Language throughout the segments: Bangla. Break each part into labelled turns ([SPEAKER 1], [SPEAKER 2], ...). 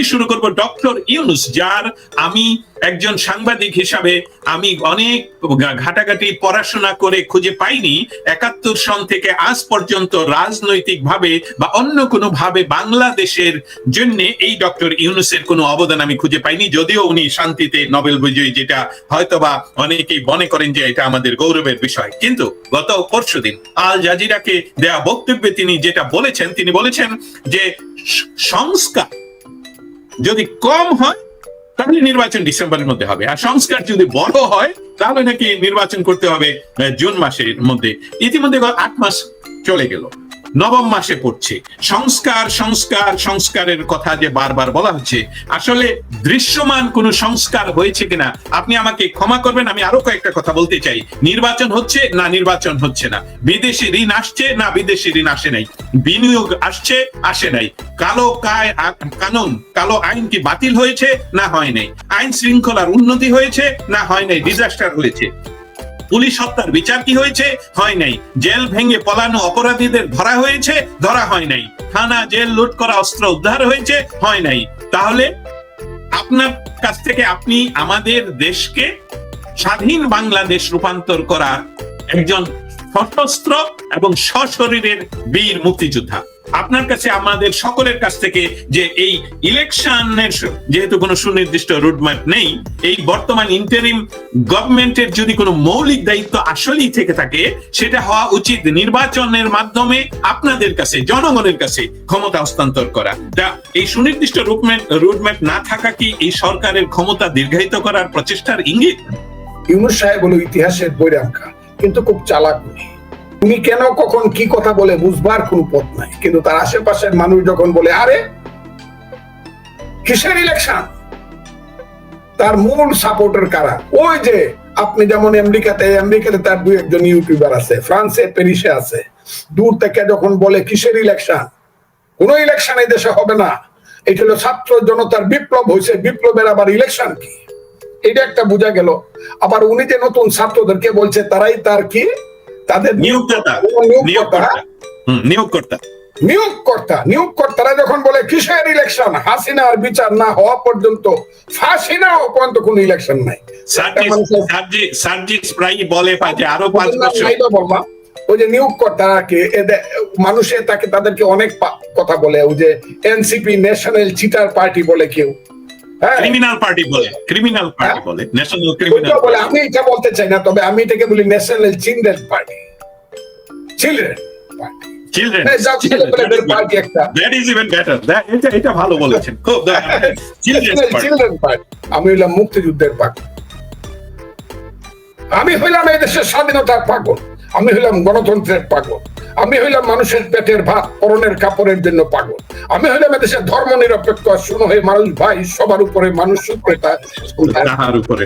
[SPEAKER 1] প্রথমেই শুরু করব ডক্টর ইউনুস, যার আমি একজন সাংবাদিক হিসাবে আমি অনেক ঘাটাঘাটি পড়াশোনা করে খুঁজে পাইনি। একাত্তর সন থেকে আজ পর্যন্ত রাজনৈতিকভাবে বা অন্য কোনো ভাবে বাংলাদেশের জন্য এই ডক্টর ইউনুসের কোনো অবদান আমি খুঁজে পাইনি, যদিও উনি শান্তিতে নোবেল বিজয়ী, যেটা হয়তোবা অনেকেই মনে করেন যে এটা আমাদের গৌরবের বিষয়। কিন্তু গত পরশুদিন আল জাজিরাকে দেয়া বক্তব্যে তিনি যেটা বলেছেন, তিনি বলেছেন যে সংস্কার যদি কম হয়, তাহলে নির্বাচন ডিসেম্বরের মধ্যে হবে। আর সংস্কার যদি বড় হয়, তাহলে নাকি নির্বাচন করতে হবে জুন মাসের মধ্যে। ইতিমধ্যে আট মাস চলে গেল। নবম মাসে পড়ছে। সংস্কার সংস্কার, সংস্কারের কথা যে বারবার বলা হচ্ছে, আসলে দৃশ্যমান কোন সংস্কার হয়েছে কিনা, আপনি আমাকে ক্ষমা করবেন, আমি আরও কয়েকটা কথা বলতে চাই। নির্বাচন হচ্ছে না নির্বাচন হচ্ছে না। বিদেশি ঋণ আসছে না বিদেশি ঋণ আসে নাই। বিনিয়োগ আসছে, আসে নাই। কালো কায় কানুন, কালো আইন কি বাতিল হয়েছে? না হয় নাই। আইন শৃঙ্খলার উন্নতি হয়েছে? না হয় নাই। ডিজাস্টার হয়েছে। পুলিশ হত্যার বিচার কি হয়েছে? হয় নাই। জেল ভেঙে পলানো অপরাধীদের ধরা হয়েছে? ধরা হয় নাই। থানা জেল লুট করা অস্ত্র উদ্ধার হয়েছে? হয় নাই। তাহলে আপনার কাছ থেকে আপনি আমাদের দেশকে স্বাধীন বাংলাদেশ রূপান্তর করা একজন সশস্ত্র এবং সশরীরের বীর মুক্তিযোদ্ধা। আপনার কাছে আমাদের সকলের কাছ থেকে যে এই ইলেকশনের যেহেতু কোনো সুনির্দিষ্ট রুটম্যাপ নেই, এই বর্তমান ইন্টারিম গভর্নমেন্টের যদি কোনো মৌলিক দায়িত্ব আসলেই থেকে থাকে, সেটা হওয়া উচিত নির্বাচনের মাধ্যমে আপনাদের কাছে, জনগণের কাছে ক্ষমতা হস্তান্তর করা। তা এই সুনির্দিষ্ট রুটম্যাপ রুটম্যাপ না থাকা কি এই সরকারের ক্ষমতা দীর্ঘায়িত করার প্রচেষ্টার ইঙ্গিত?
[SPEAKER 2] ইউনুস সাহেব হলো ইতিহাসের বৈরাঙ্কা কিন্তু খুব চালাক উনি। উনি কেন কখন কি কথা বলে বুঝবার কোনো পথ নাই। কিন্তু তার আশেপাশের মানুষ যখন বলে, আরে, কিসের ইলেকশন তার মূল সাপোর্টার কারা? ওই যে, আপনি যেমন আমেরিকাতে আমেরিকাতে তার দুই একজন ইউটিউবার আছে, ফ্রান্সে, প্যারিসে আছে। দূর থেকে যখন বলে, কিসের ইলেকশন কোন ইলেকশন এই দেশে হবে না। এটা হলো ছাত্র জনতার বিপ্লব হয়েছে বিপ্লবের আবার ইলেকশন কি? এটা একটা বোঝা গেল। আবার উনি যে নতুন ছাত্রদেরকে বলছে, তারাই তার কি? তাদের
[SPEAKER 1] নিয়োগদাতা
[SPEAKER 2] নিয়োগকর্তা।
[SPEAKER 1] নিয়োগকর্তা। হুম, নিয়োগকর্তা।
[SPEAKER 2] নিয়োগকর্তা নিয়োগকর্তারা যখন বলে কিসের ইলেকশন হাসিনার বিচার না হওয়া পর্যন্ত ফাঁসি না হওয়া পর্যন্ত কোন ইলেকশন নাই।
[SPEAKER 1] বলে যে আরও পাঁচ বছর।
[SPEAKER 2] ওই যে নিয়োগকর্তাকে মানুষে তাকে তাদেরকে অনেক কথা বলে ওই যে এনসিপি ন্যাশনাল চিটার পার্টি বলে কেউ।
[SPEAKER 1] ক্রিমিনাল পার্টি বলে ক্রিমিনাল পার্টি বলে ন্যাশনাল ক্রিমিনাল
[SPEAKER 2] বলে আমি এটা বলতে চাই না তবে আমি এটাকে বলি national children party children party
[SPEAKER 1] children
[SPEAKER 2] ছেলেপেলেদের party একটা।
[SPEAKER 1] দ্যাট ইজ ইভেন বেটার এটা এটা ভালো বলেছেন। খুব চিলড্রেন
[SPEAKER 2] চিলড্রেন পার্টি আমি হইলাম মুক্তিযুদ্ধের পাগল। আমি হইলাম এই দেশের স্বাধীনতার পাগল। আমি হইলাম গণতন্ত্রের পাগল। আমি হইলাম মানুষের পেটের ভাত পরনের কাপড়ের জন্য পাগল। আমি হইলাম এদেশের ধর্ম নিরপেক্ষ শুনো হে মানুষ ভাই সবার উপরে মানুষ সূত্রতা
[SPEAKER 1] উপরে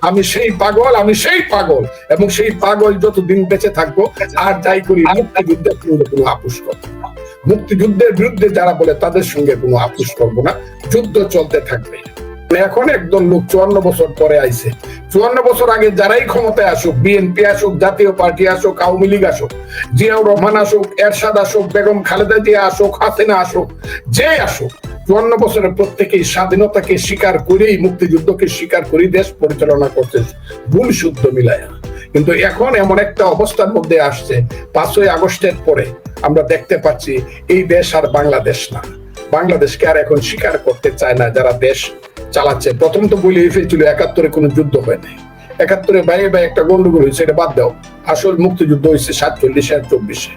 [SPEAKER 2] আমি সেই পাগল আমি সেই পাগল এবং সেই পাগল যতদিন বেঁচে থাকব আর যাই করি মুক্তিযুদ্ধের সঙ্গে কোনো আপুস করব না। মুক্তিযুদ্ধের বিরুদ্ধে যারা বলে তাদের সঙ্গে কোনো আপুস করব না। যুদ্ধ চলতে থাকবে। এখন একদল লোক চুয়ান্ন বছর পরে আইছে। চুয়ান্ন বছর আগে যারাই ক্ষমতায় আসুক বিএনপি আসুক, জাতীয় পার্টি আসুক, আওয়ামী লীগ আসুক, জিয়াউর রহমান আসুক, এরশাদ আসুক, বেগম খালেদা জিয়া আসুক, হাসিনা আসুক, যে আসুক, চুয়ান্ন বছরের প্রত্যেকেই স্বাধীনতাকে স্বীকার করেই, মুক্তিযুদ্ধকে স্বীকার করেই দেশ পরিচালনা করছে ভুল শুদ্ধ মিলায়া। কিন্তু এখন এমন একটা অবস্থার মধ্যে আসছে, পাঁচই আগস্টের পরে আমরা দেখতে পাচ্ছি, এই দেশ আর বাংলাদেশ না। বাংলাদেশকে আর এখন স্বীকার করতে চায় না যারা দেশ চালাচ্ছে। প্রথম তো বলে ফেলছিল, একাত্তরে কোনো যুদ্ধ হয় নাই। একাত্তরে বাইরে বাইরে একটা গন্ডগোল হয়েছে, এটা বাদ দাও। আসল মুক্তিযুদ্ধ হয়েছে সাতচল্লিশে আর চব্বিশে।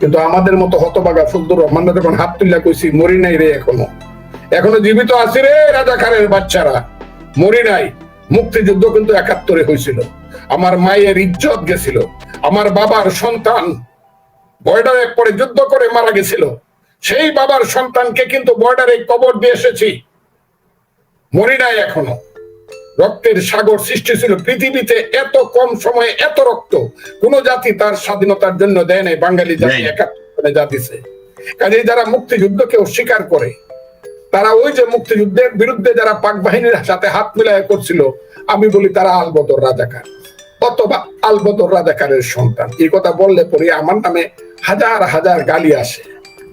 [SPEAKER 2] কিন্তু আমাদের মতো হতবাগা ফজলুর রহমান যখন হাত তুল্লা কইছি, মরি নাই রে এখনও। এখনও জীবিত আছি রে রাজাকারের বাচ্চারা। মরি নাই। মুক্তিযুদ্ধ কিন্তু একাত্তরে হয়েছিল। আমার মায়ের ইজ্জত গেছিল। আমার বাবার সন্তান বর্ডারে পরে যুদ্ধ করে মারা গেছিল। সেই বাবার সন্তানকে কিন্তু বর্ডারে কবর দিয়ে এসেছি। মরি নাই এখনও। রক্তের সাগর সৃষ্টি ছিল পৃথিবীতে এত কম সময়ে এত রক্ত। কোন জাতি তার স্বাধীনতার জন্য দেয় নাই। বাঙালি জাতি। একাত্তরে যা দিছে কাজে যারা মুক্তিযুদ্ধকে অস্বীকার করে তারা ওই যে মুক্তিযুদ্ধের বিরুদ্ধে যারা পাক বাহিনীর সাথে হাত মিলায় করছিল আমি বলি তারা আলবদর রাজাকার অথবা আলবদর রাজাকারের সন্তান। এই কথা বললে পরে আমার নামে হাজার হাজার গালি আসে।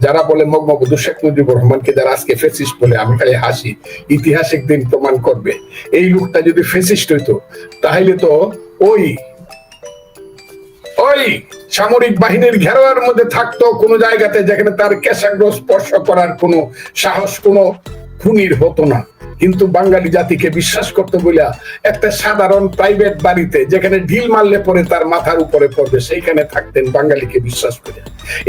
[SPEAKER 2] যারা বলে মগমবুদু শেখ মুজিবুর রহমানকে যারা আজকে ফেসিস্ট বলে, আমি খালি হাসি ইতিহাস একদিন প্রমাণ করবে। এই লোকটা যদি ফেসিস্ট হইতো, তাহলে তো ওই ওই সামরিক বাহিনীর ঘেরোয়ার মধ্যে থাকতো কোনো জায়গাতে যেখানে তার কেশাগ্র স্পর্শ করার কোনো সাহস, কোনো খুনির হতো না। কিন্তু বাঙালি জাতিকে বিশ্বাস করতে বলে একটা সাধারণ প্রাইভেট বাড়িতে যেখানে ঢিল মারলে পরে তার মাথার উপরে পড়বে, সেইখানে থাকতেন বাঙালিকে বিশ্বাস করে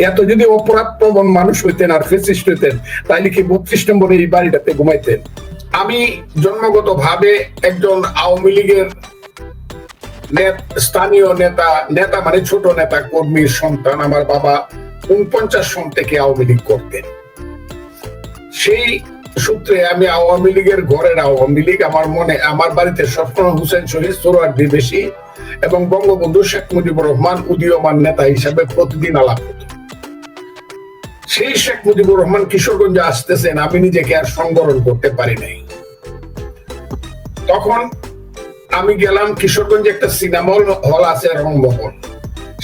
[SPEAKER 2] এত যদি অপরাধ প্রবণ মানুষ হইতেন আর ফেসিস্ট হইতেন, তাইলে কি বত্রিশ নম্বরে এই বাড়িটাতে ঘুমাইতেন? আমি জন্মগত ভাবে একজন আওয়ামী লীগের স্থানীয় নেতা নেতা মানে ছোট নেতা, কর্মীর সন্তান, আমার বাবা উনপঞ্চাশ সন থেকে আওয়ামী লীগ করতেন। সেই সূত্রে আমি আওয়ামী লীগের ঘরের আওয়ামী লীগ, আমার মনে, আমার বাড়িতে সফর হোসেন শহীদ সোহরার্দি বেশি এবং বঙ্গবন্ধু শেখ মুজিবুর রহমান উদীয়মান নেতা হিসাবে প্রতিদিন আলাপ হতো সেই শেখ মুজিবুর রহমান কিশোরগঞ্জে আসতেছেন, আমি নিজেকে আর সংবরণ করতে পারি নাই। তখন আমি গেলাম কিশোরগঞ্জে একটা সিনেমা হল আছে রংমহল।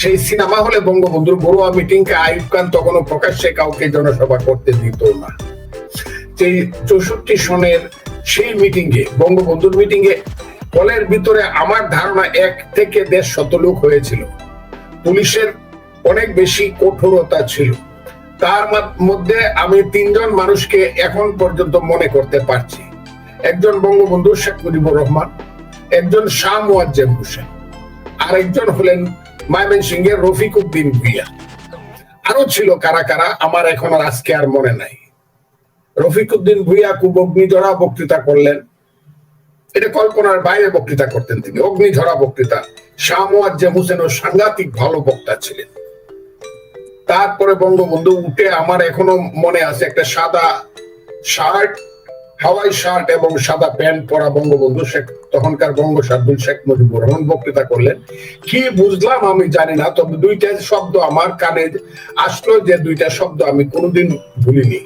[SPEAKER 2] সেই সিনেমা হলে বঙ্গবন্ধুর বড়ুয়া মিটিং কে আইব খান তখনও প্রকাশ্যে কাউকে জনসভা করতে দিত না। চৌষট্টি সনের সেই মিটিং বঙ্গবন্ধুর মিটিং হলের ভিতরে আমার ধারণা এক থেকে দেড় শত লোক হয়েছিল। পুলিশের অনেক বেশি কঠোরতা ছিল। তার মধ্যে আমি তিনজন মানুষকে এখন পর্যন্ত মনে করতে পারছি। একজন বঙ্গবন্ধু শেখ মুজিবুর রহমান, একজন শাহ মুয়াজ্জেম হোসেন আর একজন হলেন মায়মেন সিং এর রফিক উদ্দিন ভুইয়া। আরও ছিল কারা কারা, আমার এখন আর আজকে আর মনে নাই। রফিক উদ্দিন ভুইয়া খুব অগ্নিঝরা বক্তৃতা করলেন। এটা কল্পনার বাইরে বক্তৃতা করতেন তিনি। অগ্নিঝরা বক্তৃতা। শাহ হোসেন ও সাংঘাতিক ভালো বক্তা ছিলেন। তারপরে বঙ্গবন্ধু উঠে আমার এখনও মনে আছে একটা সাদা শার্ট, হাওয়াই শার্ট এবং সাদা প্যান্ট পরা বঙ্গবন্ধু শেখ, তখনকার বঙ্গসাধুল শেখ মুজিবুর রহমান বক্তৃতা করলেন। কি বুঝলাম আমি জানি না, তবে দুইটা শব্দ আমার কানে আসলো যে দুইটা শব্দ আমি কোনোদিন ভুলিনি।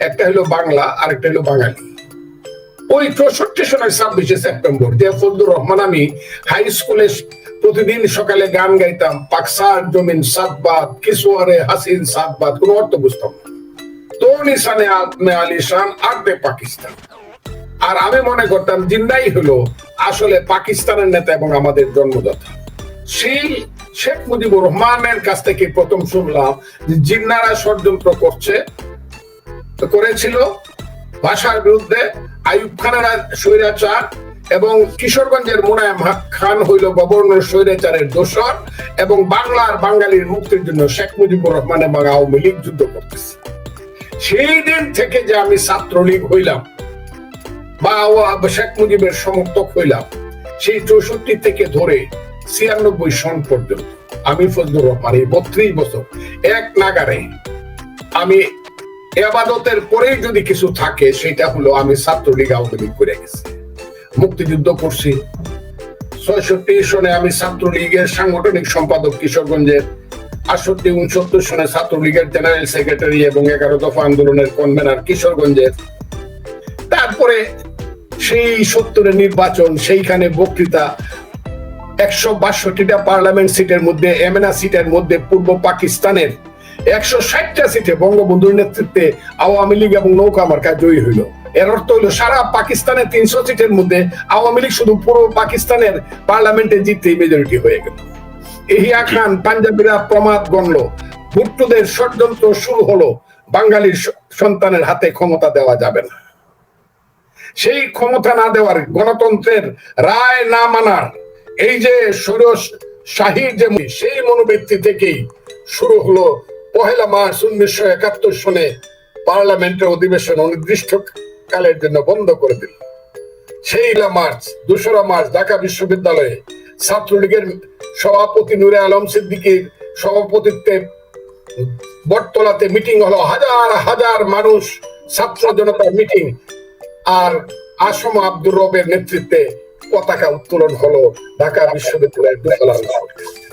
[SPEAKER 2] একটা হলো বাংলা আর একটা হলো বাঙালি। ওই চৌষট্টি সনের ছাব্বিশে সেপ্টেম্বর যে রহমান, আমি হাই স্কুলে প্রতিদিন সকালে গান গাইতাম পাকসার জমিন সাতবাদ কিশোয়ারে হাসিন সাতবাদ কোনো অর্থ বুঝতাম পাকিস্তান। আর আমি মনে করতাম জিন্দাই হলো আসলে পাকিস্তানের নেতা এবং আমাদের জন্মদাতা। সেই শেখ মুজিবুর রহমানের কাছ থেকে প্রথম শুনলাম যে জিন্নারা ষড়যন্ত্র করছে করেছিল ভাষার বিরুদ্ধে আইয়ুব খানেরা স্বৈরাচার এবং কিশোরগঞ্জের মুনায়েম খান হইল গভর্নর স্বৈরাচারের দোসর এবং বাংলার বাঙালির মুক্তির জন্য শেখ মুজিবুর রহমান এবং আওয়ামী লীগ যুদ্ধ করতেছে। সেই দিন থেকে যে আমি ছাত্রলীগ হইলাম বা শেখ মুজিবের সমর্থক হইলাম, সেই চৌষট্টি থেকে ধরে ছিয়ানব্বই সন পর্যন্ত আমি ফজলুর রহমান এই বত্রিশ বছর এক নাগারে আমি এবাদতের পরেই যদি কিছু থাকে, সেটা হলো আমি ছাত্রলীগ আওয়ামী লীগ করে গেছি। মুক্তিযুদ্ধ করছি। ছয়ষট্টি সনে আমি ছাত্রলীগের সাংগঠনিক সম্পাদক কিশোরগঞ্জের, আটষট্টি উনসত্তর সনে ছাত্রলীগের জেনারেল সেক্রেটারি এবং এগারো দফা আন্দোলনের কনভেনার কিশোরগঞ্জের। তারপরে সেই সত্তরের নির্বাচন, সেইখানে বক্তৃতা, একশো বাষট্টিটা পার্লামেন্ট সিটের মধ্যে এমএনআ সিটের মধ্যে পূর্ব পাকিস্তানের একশো ষাটটা সিটে বঙ্গবন্ধুর নেতৃত্বে আওয়ামী লীগ এবং নৌকা মার্কা জয়ী হইল। এর অর্থ হলো সারা পাকিস্তানের তিনশো সিটের মধ্যে আওয়ামী লীগ শুধু পূর্ব পাকিস্তানের পার্লামেন্টে জিততে মেজরিটি হয়ে গেল। এহিয়া খান পাঞ্জাবিরা প্রমাদ গণল ভুট্টোদের ষড়যন্ত্র শুরু হলো, বাঙালির সন্তানের হাতে ক্ষমতা দেওয়া যাবে না। সেই ক্ষমতা না দেওয়ার গণতন্ত্রের রায় না মানার, এই যে সুরস শাহীর যে সেই মনোবৃত্তি থেকেই শুরু হলো পহেলা মার্চ উনিশশো একাত্তর সনে পার্লামেন্টের অধিবেশন অনির্দিষ্ট কালের জন্য বন্ধ করে দিল সেইলা মার্চ, দোসরা মার্চ ঢাকা বিশ্ববিদ্যালয়ে ছাত্রলীগের সভাপতি নুরে আলম সিদ্দিকীর সভাপতিত্বে বটতলাতে মিটিং হলো হাজার হাজার মানুষ ছাত্র জনতার মিটিং আর আসম আব্দুর রবের নেতৃত্বে পতাকা উত্তোলন হলো ঢাকা বিশ্ববিদ্যালয়ের দোতলা অংশে।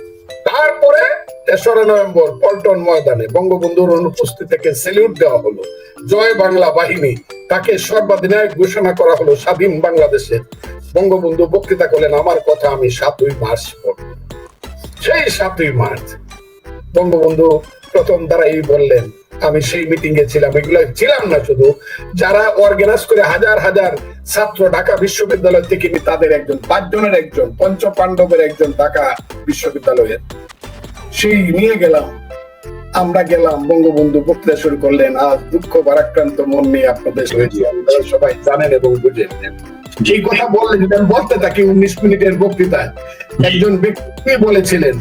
[SPEAKER 2] তারপরে তেসরা নভেম্বর পল্টন ময়দানে বঙ্গবন্ধুর অনুপস্থিতিকে সেলিউট দেওয়া হলো। জয় বাংলা বাহিনী, তাকে সর্বাধিনায়ক ঘোষণা করা হলো স্বাধীন বাংলাদেশে। বঙ্গবন্ধু বক্তৃতা করলেন, আমার কথা আমি সাতই মার্চ পড়ব সেই সাতই মার্চ বঙ্গবন্ধু প্রথম দ্বারা এই বললেন আমি সেই মিটিং এ ছিলাম, এগুলো ছিলাম না শুধু। যারা অর্গানাইজ করে হাজার হাজার ছাত্র ঢাকা বিশ্ববিদ্যালয় থেকে তাদের একজন, পাঁচজনের একজন পঞ্চ পাণ্ডবের একজন ঢাকা বিশ্ববিদ্যালয়ের। সেই নিয়ে গেলাম, আমরা গেলাম, বঙ্গবন্ধু বক্তৃতা শুরু করলেন। আজ দুঃখ ভারাক্রান্ত মন নিয়ে আপনাদের আপনারা সবাই জানেন এবং বুঝেন। এই কথা বললেন বলতে থাকি, উনিশ মিনিটের বক্তৃতায়। একজন ব্যক্তি বলেছিলেন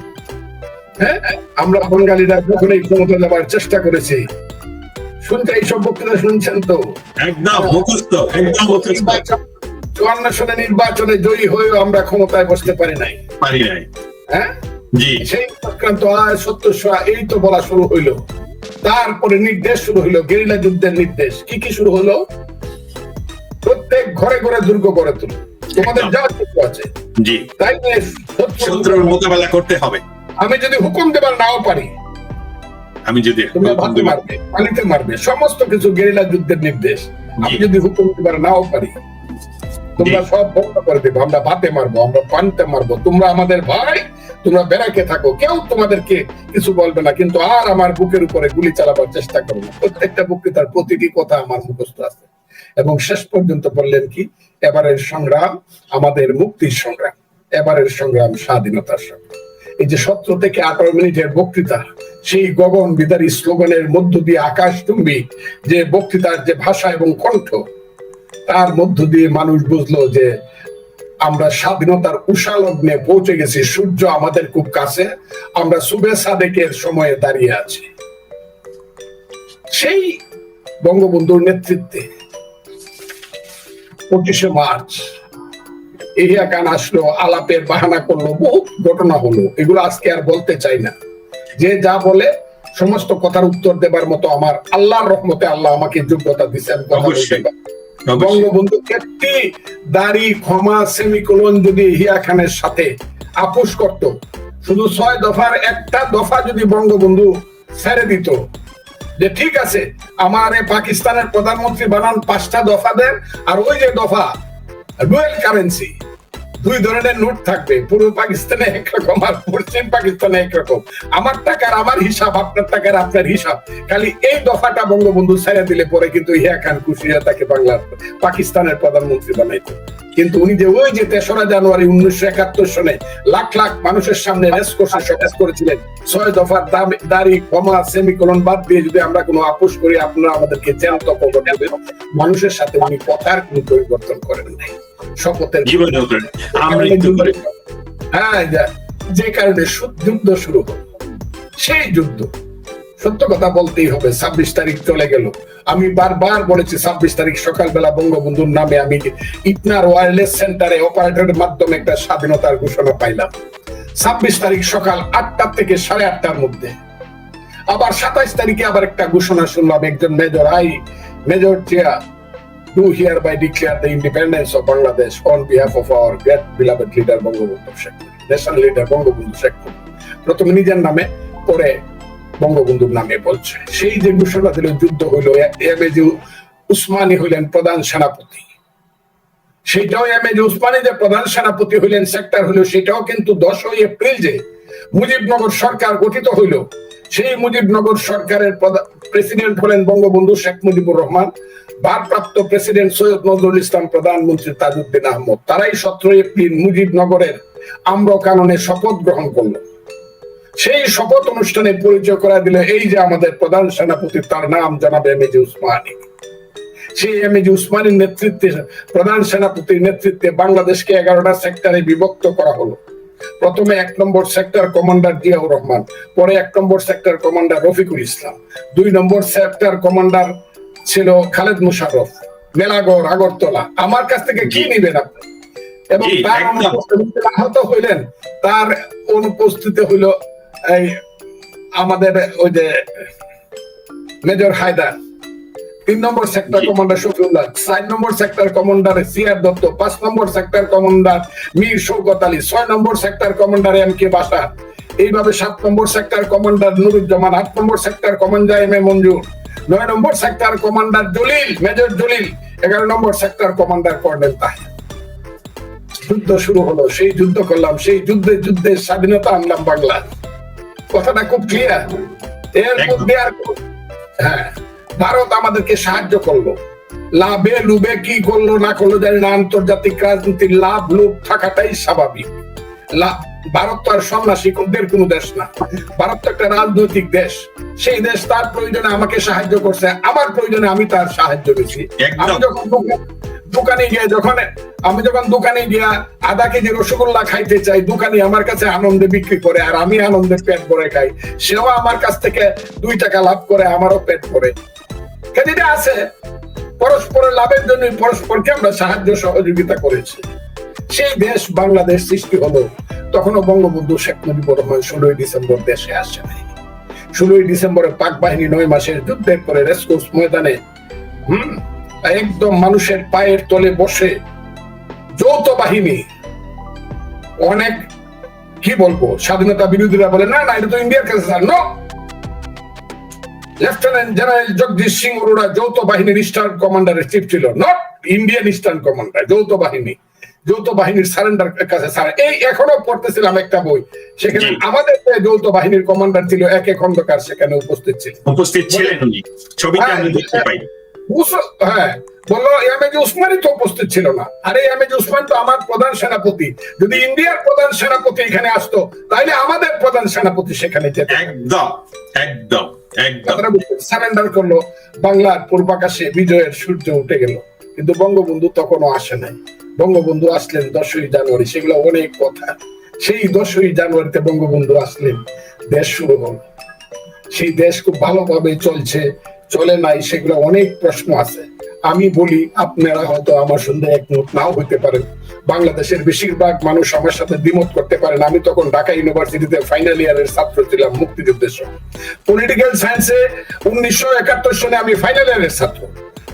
[SPEAKER 2] হ্যাঁ? আমরা বাঙালিরা কখনোই ক্ষমতা দেওয়ার চেষ্টা করেছি শুনতে এইসব বক্তৃতা শুনছেন তো?
[SPEAKER 1] একদম মুখস্থ একদম মুখস্থ।
[SPEAKER 2] চুয়ান্ন সনে নির্বাচনে জয়ী হয়েও আমরা ক্ষমতায় বসতে পারি নাই।
[SPEAKER 1] পারি নাই।
[SPEAKER 2] হ্যাঁ? সেই সংক্রান্ত আয় সত্য এই তো বলা শুরু হইল। তারপরে নির্দেশ শুরু হইল গেরিলা যুদ্ধের নির্দেশ। কি কি শুরু হলো? প্রত্যেক ঘরে ঘরে দুর্গ গড়ে তুলো তোমাদের যা কিছু আছে। তাই
[SPEAKER 1] শত্রুর মোকাবেলা করতে হবে।
[SPEAKER 2] আমি যদি হুকুম দেবার নাও পারি
[SPEAKER 1] আমি যদি
[SPEAKER 2] মারবে পানিতে মারবে সমস্ত কিছু গেরিলা যুদ্ধের নির্দেশ। আমি যদি হুকুম দেবার নাও পারি তোমরা সব বন্ধ করে দেবো আমরা ভাতে মারবো আমরা পানিতে মারবো। তোমরা আমাদের ভাই তোমরা বেড়াকে থাকো কেউ তোমাদেরকে কিছু বলবে না কিন্তু আর আমার বুকের উপরে গুলি চালাবার চেষ্টা করো না। প্রত্যেকটা বক্তৃতার প্রতিটি কথা আমার মুখস্থ আছে। এবং শেষ পর্যন্ত বললেন কি এবারের সংগ্রাম আমাদের মুক্তির সংগ্রাম এবারের সংগ্রাম স্বাধীনতার সংগ্রাম। এই যে সতেরো থেকে আঠারো মিনিটের বক্তৃতা, সেই গগন বিদারী স্লোগানের মধ্য দিয়ে আকাশচুম্বী যে বক্তৃতার যে ভাষা এবং কণ্ঠ, তার মধ্য দিয়ে মানুষ বুঝলো যে আমরা স্বাধীনতার উষালগ্নে পৌঁছে গেছি, সূর্য আমাদের খুব কাছে, আমরা সুবে সাদেকের সময়ে দাঁড়িয়ে আছি। সেই বঙ্গবন্ধুর নেতৃত্বে পঁচিশে মার্চ এরিয়া কান আসলো আলাপের বাহানা করল বহু ঘটনা হলো। এগুলো আজকে আর বলতে চাই না। যে যা বলে সমস্ত কথার উত্তর দেবার মতো আমার আল্লাহর রহমতে আল্লাহ আমাকে যোগ্যতা দিচ্ছেন। বঙ্গবন্ধু একটি দাড়ি ক্ষমা সেমিকোলন যদি হিয়া খানের সাথে আপোষ করত শুধু ছয় দফার একটা দফা যদি বঙ্গবন্ধু ছেড়ে দিত যে ঠিক আছে আমার পাকিস্তানের প্রধানমন্ত্রী বানান পাঁচটা দফা দেন আর ওই যে দফা ডুয়েল কারেন্সি দুই ধরনের নোট থাকবে। পূর্ব পাকিস্তানে একরকম আর পশ্চিম পাকিস্তানে একরকম। আমার টাকার আমার হিসাব, আপনার টাকার আপনার হিসাব। খালি এই দফাটা বঙ্গবন্ধু ছেড়ে দিলে পরে কিন্তু ইয়া খান খুশি তাকে বাংলার পাকিস্তানের প্রধানমন্ত্রী বানাইতো। কিন্তু উনি যে ওই যে তেসরা জানুয়ারি উনিশশো একাত্তর সনে লাখ লাখ মানুষের সামনে রেসকোর্সে সকাশ করেছিলেন ছয় দফার দাম দাড়ি কমা সেমিকোলন বাদ দিয়ে যদি আমরা কোনো আপোষ করি আপনারা আমাদেরকে জ্যান্ত কবর দেবেন। মানুষের সাথে উনি কথার কোনো পরিবর্তন করেন নাই। শপথের হ্যাঁ যে কারণে যুদ্ধ শুরু হলো। সেই যুদ্ধ সত্য কথা বলতেই হবে ছাব্বিশ তারিখ চলে গেল। আমি বারবার বলেছি, ছাব্বিশ তারিখ সকালবেলা বঙ্গবন্ধুর নামে আমি ইটনার ওয়্যারলেস সেন্টারে অপারেটরের মাধ্যমে একটা স্বাধীনতার ঘোষণা পাইলাম। ছাব্বিশ তারিখ সকাল আটটা থেকে সাড়ে আটটার মধ্যে। আবার সাতাইশ তারিখে আবার একটা ঘোষণা শুনলাম, একজন major, I, major Zia do hereby declare the independence of Bangladesh on behalf of our great beloved leader, Bangabandhu Sheikh national leader, Bangabandhu Sheikh প্রথমে নিজের নামে, পরে বঙ্গবন্ধুর নামে বলছে। সেই যে ঘোষণা দিল যুদ্ধ হইল, এম এ যে উসমানী হইলেন প্রধান সেনাপতি। সেটাও এম এ উসমানী যে প্রধান সেনাপতি হইলেন সেক্টর হইল, সেটাও কিন্তু দশই এপ্রিল যে মুজিবনগর সরকার গঠিত হইল। সেই মুজিবনগর সরকারের প্রেসিডেন্ট হলেন বঙ্গবন্ধু শেখ মুজিবুর রহমান। ভারপ্রাপ্ত প্রেসিডেন্ট সৈয়দ নজরুল ইসলাম, প্রধানমন্ত্রী তাজউদ্দিন আহমদ। তারাই সতেরো এপ্রিল মুজিবনগরের আম্র কাননে শপথ গ্রহণ করল। সেই শপথ অনুষ্ঠানে পরিচয় করা দিল এই যে আমাদের প্রধান সেনাপতি তার নাম জানাবে এমএজি উসমানী। সেই এমএজি উসমানীর নেতৃত্বে প্রধান সেনাপতির নেতৃত্বে বাংলাদেশকে এগারোটা সেক্টরে বিভক্ত করা হলো। প্রথমে এক নম্বর সেক্টর কমান্ডার জিয়াউর রহমান পরে এক নম্বর সেক্টর কমান্ডার রফিকুল ইসলাম দুই নম্বর সেক্টর কমান্ডার ছিল খালেদ মুশারফ মেলাগড় আগরতলা। আমার কাছ থেকে কি। নিবেন আপনি? এবং তার আহত হইলেন তার অনুপস্থিতি হইল এই আমাদের ওই যে মেজর হায়দার তিন নম্বর সেক্টর কমান্ডার শফিউল্লাহ চার নম্বর sector commander C R Datta পাঁচ নম্বর সেক্টর কমান্ডার মীর শৌকত আলী ছয় নম্বর sector commander M K Basha এইভাবে সাত নম্বর সেক্টর কমান্ডার নুরুজ্জামান আট নম্বর sector commander M A Manzur নয় নম্বর sector commander Jalil major Jalil এগারো নম্বর সেক্টর কমান্ডার কর্নেল তাহির। যুদ্ধ শুরু হলো সেই যুদ্ধ করলাম সেই যুদ্ধে যুদ্ধের স্বাধীনতা আনলাম বাংলা কথাটা খুব ক্লিয়ার এর মধ্যে আর হ্যাঁ ভারত আমাদেরকে সাহায্য করল। লাভে লুবে কি করল না করল জানি না আন্তর্জাতিক রাজনীতির লাভ লোভ থাকাটাই স্বাভাবিক। ভারত তো আর সন্ন্যাসীদের কোনো দেশ না। ভারত তো একটা রাজনৈতিক দেশ। সেই দেশ তার প্রয়োজনে আমাকে সাহায্য করছে। আমার প্রয়োজনে আমি তার সাহায্য বেশি আমি যখন দোকান- গিয়ে যখন আমি যখন দোকানে গিয়া আধা কেজি রসগোল্লা খাইতে চাই, দোকানি আমার কাছে আনন্দে বিক্রি করে আর আমি আনন্দে পেট ভরে খাই। সেও আমার কাছ থেকে দুই টাকা লাভ করে, আমারও পেট ভরে। কাজে আছে, পরস্পরের লাভের জন্য পরস্পরকে আমরা সাহায্য সহযোগিতা করেছি। সেই দেশ বাংলাদেশ সৃষ্টি হলো। তখনও বঙ্গবন্ধু শেখ মুজিবুর রহমান ষোলোই ডিসেম্বর দেশে আসে নাই। ষোলোই ডিসেম্বরে পাক বাহিনী নয় মাসের যুদ্ধের পরে রেসকোর্স ময়দানে, হম একদম মানুষের পায়ের তলে বসে যৌথ বাহিনী। অনেক কি বলব স্বাধীনতা বিরোধীরা বলে না না এটা তো ইন্ডিয়ার কাছে sir no lieutenant general Jagdish Singh Aurora যৌথ বাহিনীর ইস্টার্ন কমান্ডারের চিফ ছিল নট ইন্ডিয়ান ইস্টার্ন কমান্ডার যৌথ বাহিনী। যৌথ বাহিনীর সারেন্ডার কাছে এই এখনও পড়তেছিলাম একটা বই সেখানে আমাদের যৌথ বাহিনীর কমান্ডার ছিল এক এক খন্দকার সেখানে উপস্থিত ছিল।
[SPEAKER 1] উপস্থিত ছিলেন ছবিতে
[SPEAKER 2] হ্যাঁ,
[SPEAKER 1] আমরা দেখতে পাই।
[SPEAKER 2] বুঝছ? হ্যাঁ বলল এমএজি উসমানই তো উপস্থিত ছিল না। আরে এমএজি উসমান তো আমার প্রধান সেনাপতি। যদি ইন্ডিয়ার প্রধান সেনাপতি এখানে আসতো তাহলে আমাদের প্রধান সেনাপতি সেখানে যেত।
[SPEAKER 1] একদম একদম একদম।
[SPEAKER 2] সারেন্ডার করল বাংলার পূর্বাকাশে বিজয়ের সূর্য উঠে গেল। কিন্তু বঙ্গবন্ধু তখনও আসে নাই। বঙ্গবন্ধু আসলেন দশই জানুয়ারি সেগুলো অনেক কথা। সেই দশই জানুয়ারিতে বঙ্গবন্ধু আসলেন দেশ শুরু হল। সেই দেশ খুব ভালোভাবে চলছে। চলে নাই, সেগুলো অনেক প্রশ্ন আছে। আমি বলি, আপনারা হয়তো আমার সঙ্গে একমত নাও হইতে পারেন। বাংলাদেশের বেশিরভাগ মানুষ আমার সাথে দ্বিমত করতে পারেন আমি তখন ঢাকা ইউনিভার্সিটিতে ফাইনাল ইয়ারের ছাত্র ছিলাম, মুক্তিযুদ্ধের সময়। পলিটিক্যাল সায়েন্সে উনিশশো একাত্তর সনে আমি ফাইনাল ইয়ারের ছাত্র।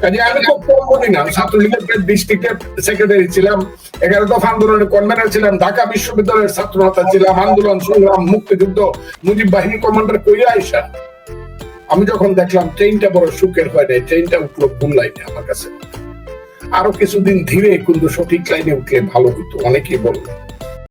[SPEAKER 2] কাজে আমি খুব কম বলি না ছাত্রলীগের ডিস্ট্রিক্টের সেক্রেটারি ছিলাম, এগারো দফা আন্দোলনের কনভেনার ছিলাম, ঢাকা বিশ্ববিদ্যালয়ের ছাত্র নেতা ছিলাম, আন্দোলন, সংগ্রাম, মুক্তিযুদ্ধ, মুজিব বাহিনী কমান্ডার কইয়া আইসা। আমি যখন দেখলাম ট্রেনটা বড় সুখের হয় নাই ট্রেনটা উঠল ভুল লাইনে আমার কাছে। আরও কিছুদিন ধীরে কিন্তু সঠিক লাইনে উঠলে ভালো হতো, অনেকেই বলল